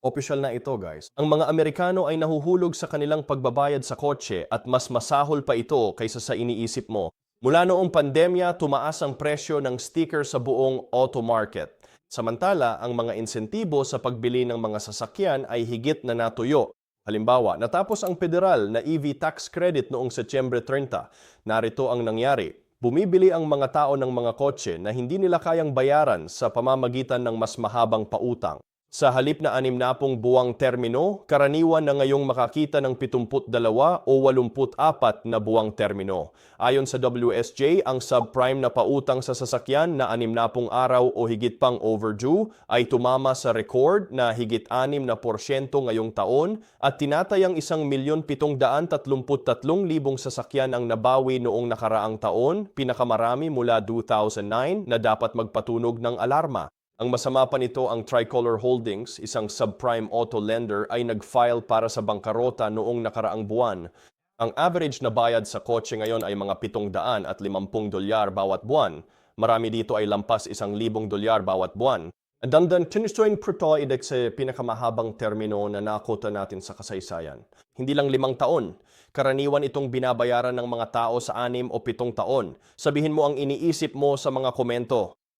Opisyal na ito guys. Ang mga Amerikano ay nahuhulog sa kanilang pagbabayad sa kotse at mas masahol pa ito kaysa sa iniisip mo. Mula noong pandemya, tumaas ang presyo ng sticker sa buong auto market. Samantala, ang mga insentibo sa pagbili ng mga sasakyan ay higit na natuyo. Halimbawa, natapos ang federal na EV tax credit noong Setyembre 30. Narito ang nangyari. Bumibili ang mga tao ng mga kotse na hindi nila kayang bayaran sa pamamagitan ng mas mahabang pautang. Sa halip na anim na pong buwang termino, karaniwan na ngayong makakita ng 72 o 84 na buwang termino. Ayon sa WSJ, ang subprime na pautang sa sasakyan na anim na pong araw o higit pang overdue ay tumama sa record na higit 6 na porsyento ngayong taon at tinatayang isang milyon 733 libong sasakyan ang nabawi noong nakaraang taon, pinakamarami mula 2009 na dapat magpatunog ng alarma. Ang masama pa nito ang Tricolor Holdings, isang subprime auto lender ay nag-file para sa bangkarota noong nakaraang buwan. Ang average na bayad sa kotse ngayon ay mga 700 at 50 dolyar bawat buwan. Marami dito ay lampas 1,000 dolyar bawat buwan. Then tinustuin Proto Index sa pinakamahabang termino na nakota natin sa kasaysayan. Hindi lang limang taon. Karaniwan itong binabayaran ng mga tao sa anim o pitong taon. Sabihin mo ang iniisip mo sa mga komento.